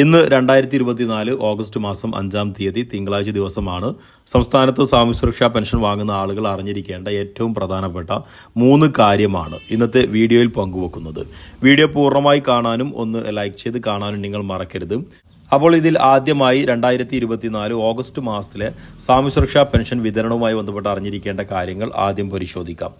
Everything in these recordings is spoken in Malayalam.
ഇന്ന് രണ്ടായിരത്തി ഇരുപത്തിനാല് ഓഗസ്റ്റ് മാസം അഞ്ചാം തീയതി തിങ്കളാഴ്ച ദിവസമാണ് സംസ്ഥാനത്ത് സാമൂഹ്യ സുരക്ഷാ പെൻഷൻ വാങ്ങുന്ന ആളുകൾ അറിഞ്ഞിരിക്കേണ്ട ഏറ്റവും പ്രധാനപ്പെട്ട മൂന്ന് കാര്യമാണ് ഇന്നത്തെ വീഡിയോയിൽ പങ്കുവെക്കുന്നത്. വീഡിയോ പൂർണമായി കാണാനും ഒന്ന് ലൈക്ക് ചെയ്ത് കാണാനും നിങ്ങൾ മറക്കരുത്. അപ്പോൾ ഇതിൽ ആദ്യമായി രണ്ടായിരത്തി ഇരുപത്തിനാല് ഓഗസ്റ്റ് മാസത്തിലെ സാമൂഹ്യ സുരക്ഷാ പെൻഷൻ വിതരണവുമായി ബന്ധപ്പെട്ട് അറിഞ്ഞിരിക്കേണ്ട കാര്യങ്ങൾ ആദ്യം പരിശോധിക്കാം.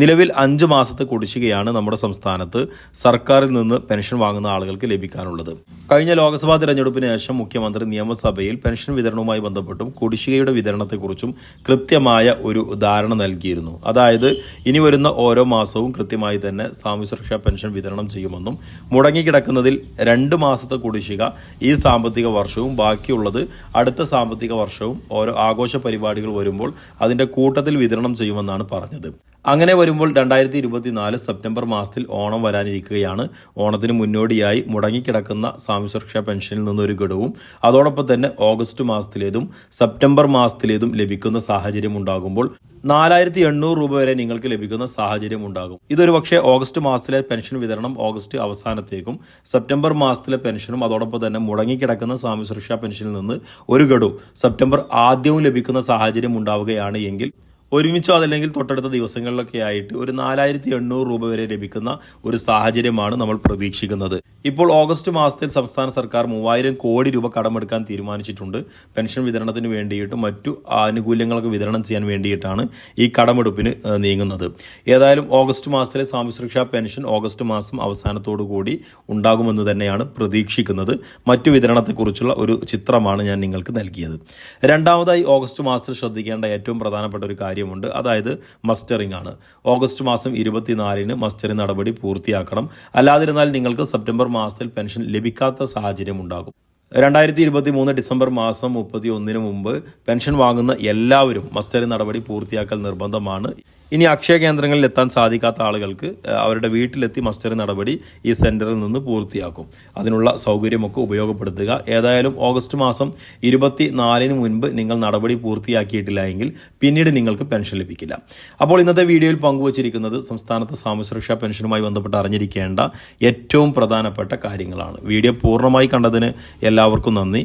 നിലവിൽ അഞ്ച് മാസത്തെ കുടിശ്ശികയാണ് നമ്മുടെ സംസ്ഥാനത്ത് സർക്കാരിൽ നിന്ന് പെൻഷൻ വാങ്ങുന്ന ആളുകൾക്ക് ലഭിക്കാനുള്ളത്. കഴിഞ്ഞ ലോക്സഭാ തെരഞ്ഞെടുപ്പിന് ശേഷം മുഖ്യമന്ത്രി നിയമസഭയിൽ പെൻഷൻ വിതരണവുമായി ബന്ധപ്പെട്ടും കുടിശ്ശികയുടെ വിതരണത്തെക്കുറിച്ചും കൃത്യമായ ഒരു ധാരണ നൽകിയിരുന്നു. അതായത് ഇനി വരുന്ന ഓരോ മാസവും കൃത്യമായി തന്നെ സാമൂഹ്യ സുരക്ഷാ പെൻഷൻ വിതരണം ചെയ്യുമെന്നും മുടങ്ങിക്കിടക്കുന്നതിൽ രണ്ട് മാസത്തെ കുടിശ്ശിക ഈ സാമ്പത്തിക വർഷവും ബാക്കിയുള്ളത് അടുത്ത സാമ്പത്തിക വർഷവും ഓരോ ആഘോഷ പരിപാടികൾ വരുമ്പോൾ അതിന്റെ കൂട്ടത്തിൽ വിതരണം ചെയ്യുമെന്നാണ് പറഞ്ഞത്. അങ്ങനെ വരുമ്പോൾ രണ്ടായിരത്തി ഇരുപത്തിനാല് സെപ്റ്റംബർ മാസത്തിൽ ഓണം വരാനിരിക്കുകയാണ്. ഓണത്തിന് മുന്നോടിയായി മുടങ്ങിക്കിടക്കുന്ന സാമൂഹ്യ സുരക്ഷാ പെൻഷനിൽ നിന്നൊരു ഘടവും അതോടൊപ്പം തന്നെ ഓഗസ്റ്റ് മാസത്തിലേതും സെപ്റ്റംബർ മാസത്തിലേതും ലഭിക്കുന്ന സാഹചര്യം ഉണ്ടാകുമ്പോൾ നാലായിരത്തി എണ്ണൂറ് രൂപ വരെ നിങ്ങൾക്ക് ലഭിക്കുന്ന സാഹചര്യം ഉണ്ടാകും. ഇതൊരു പക്ഷേ ഓഗസ്റ്റ് മാസത്തിലെ പെൻഷൻ വിതരണം ഓഗസ്റ്റ് അവസാനത്തേക്കും സെപ്റ്റംബർ മാസത്തിലെ പെൻഷനും അതോടൊപ്പം തന്നെ മുടങ്ങിക്കിടക്കുന്ന സാമൂഹ്യ സുരക്ഷാ പെൻഷനിൽ നിന്ന് ഒരു ഗഡു സെപ്റ്റംബർ ആദ്യവും ലഭിക്കുന്ന സാഹചര്യം ഉണ്ടാവുകയാണ് എങ്കിൽ ഒരുമിച്ചോ അതല്ലെങ്കിൽ തൊട്ടടുത്ത ദിവസങ്ങളിലൊക്കെ ആയിട്ട് ഒരു നാലായിരത്തി എണ്ണൂറ് രൂപ വരെ ലഭിക്കുന്ന ഒരു സാഹചര്യമാണ് നമ്മൾ പ്രതീക്ഷിക്കുന്നത്. ഇപ്പോൾ ഓഗസ്റ്റ് മാസത്തിൽ സംസ്ഥാന സർക്കാർ മൂവായിരം കോടി രൂപ കടമെടുക്കാൻ തീരുമാനിച്ചിട്ടുണ്ട്. പെൻഷൻ വിതരണത്തിന് വേണ്ടിയിട്ട് മറ്റു ആനുകൂല്യങ്ങളൊക്കെ വിതരണം ചെയ്യാൻ വേണ്ടിയിട്ടാണ് ഈ കടമെടുപ്പിന് നീങ്ങുന്നത്. ഏതായാലും ഓഗസ്റ്റ് മാസത്തിലെ സാമ്പത്തിക സുരക്ഷാ പെൻഷൻ ഓഗസ്റ്റ് മാസം അവസാനത്തോടു കൂടി ഉണ്ടാകുമെന്ന് തന്നെയാണ് പ്രതീക്ഷിക്കുന്നത്. മറ്റു വിതരണത്തെക്കുറിച്ചുള്ള ഒരു ചിത്രമാണ് ഞാൻ നിങ്ങൾക്ക് നൽകിയത്. രണ്ടാമതായി ഓഗസ്റ്റ് മാസത്തിൽ ശ്രദ്ധിക്കേണ്ട ഏറ്റവും പ്രധാനപ്പെട്ട ഒരു കാര്യമുണ്ട്. അതായത് മസ്റ്ററിംഗ് ആണ്. ഓഗസ്റ്റ് മാസം ഇരുപത്തിനാലിന് മസ്റ്ററിംഗ് നടപടി പൂർത്തിയാക്കണം. അല്ലാതിരുന്നാൽ നിങ്ങൾക്ക് സെപ്റ്റംബർ മാസത്തിൽ പെൻഷൻ ലഭിക്കാത്ത സാഹചര്യം ഉണ്ടാകും. രണ്ടായിരത്തി ഇരുപത്തി മൂന്ന് ഡിസംബർ മാസം മുപ്പത്തി ഒന്നിന് മുമ്പ് പെൻഷൻ വാങ്ങുന്ന എല്ലാവരും മസ്റ്ററി നടപടി പൂർത്തിയാക്കൽ നിർബന്ധമാണ്. ഇനി അക്ഷയ കേന്ദ്രങ്ങളിൽ എത്താൻ സാധിക്കാത്ത ആളുകൾക്ക് അവരുടെ വീട്ടിലെത്തി മസ്റ്റർ നടപടി ഈ സെന്ററിൽ നിന്ന് പൂർത്തിയാക്കും. അതിനുള്ള സൗകര്യമൊക്കെ ഉപയോഗപ്പെടുത്തുക. ഏതായാലും ഓഗസ്റ്റ് മാസം ഇരുപത്തി നാലിന് മുൻപ് നിങ്ങൾ നടപടി പൂർത്തിയാക്കിയിട്ടില്ല എങ്കിൽ പിന്നീട് നിങ്ങൾക്ക് പെൻഷൻ ലഭിക്കില്ല. അപ്പോൾ ഇന്നത്തെ വീഡിയോയിൽ പങ്കുവച്ചിരിക്കുന്നത് സംസ്ഥാനത്ത് സാമൂഹ്യ സുരക്ഷാ പെൻഷനുമായി ബന്ധപ്പെട്ട് അറിഞ്ഞിരിക്കേണ്ട ഏറ്റവും പ്രധാനപ്പെട്ട കാര്യങ്ങളാണ്. വീഡിയോ പൂർണമായി കണ്ടതിന് എല്ലാവർക്കും നന്ദി.